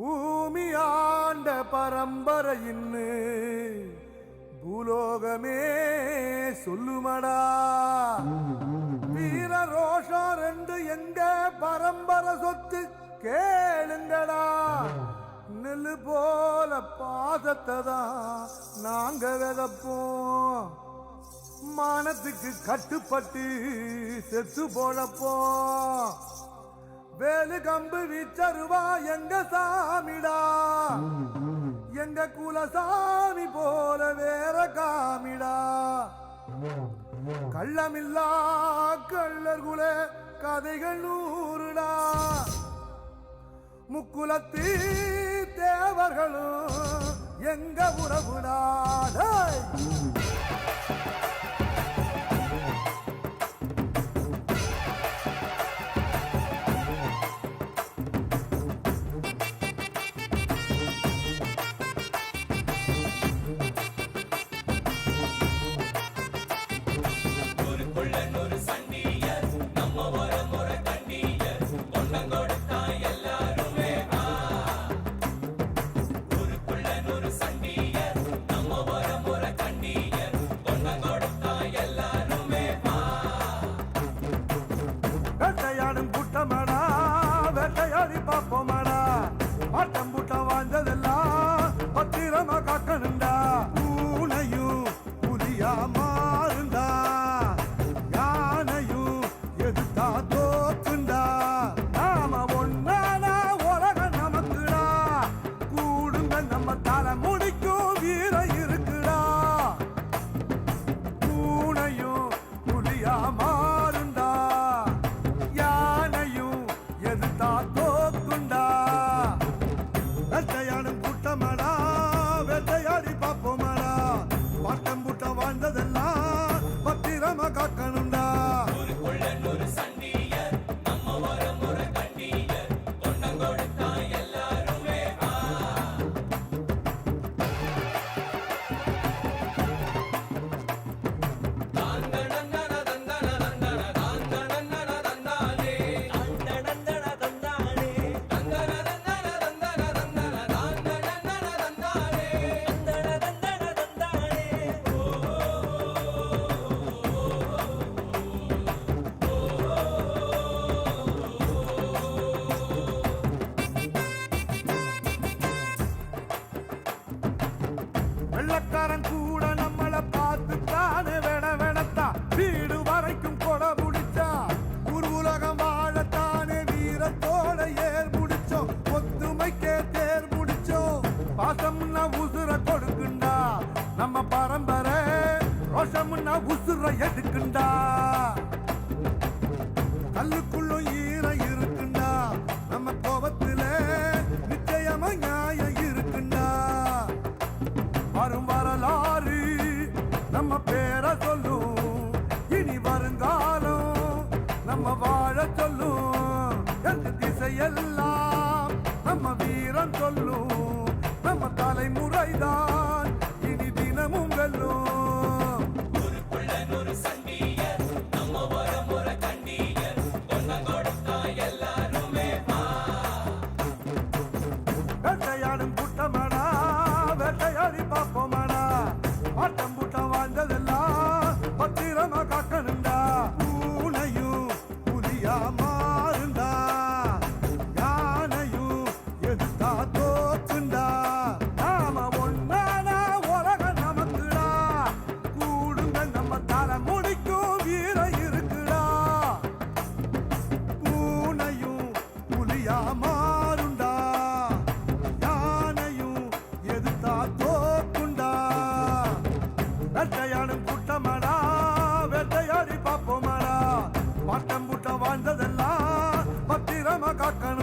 பூமி ஆண்ட பரம்பரையின்னு பூலோகமே சொல்லுமடா. வீர ரோஷம் ரெண்டு எங்க பரம்பரை சொத்து கேளுங்கடா. நெல்லு போல பாசத்தை தான் நாங்க விதப்போம். மானத்துக்கு கட்டுப்பட்டு செத்து போழப்போம் வேலு கம்பு வீச்சருவா எங்க சாமிடா? எங்க குலசாமி போல வேற காமிடா? கள்ளமில்லா கள்ளர் குல கதைகள் நூறுடா முக்குலத்து தேவர்களும் எங்க உறவுடா? பாட்டம் நம்ம பரம்பரை. ரோஷம்னா உசுர எதுக்குண்டா கல்லுக்குள்ளும் ஈர இருக்குண்டா. நம்ம கோபத்துல நிச்சயமா நியாயம் இருக்குண்டா. வரும் வரலாறு நம்ம பேரை சொல்லும். இனி வருங்காலம் நம்ம வாழ சொல்லும். எந்த திசையெல்லாம் நம்ம வீரம் சொல்லும். நம்ம தலைமுறைதான் sacan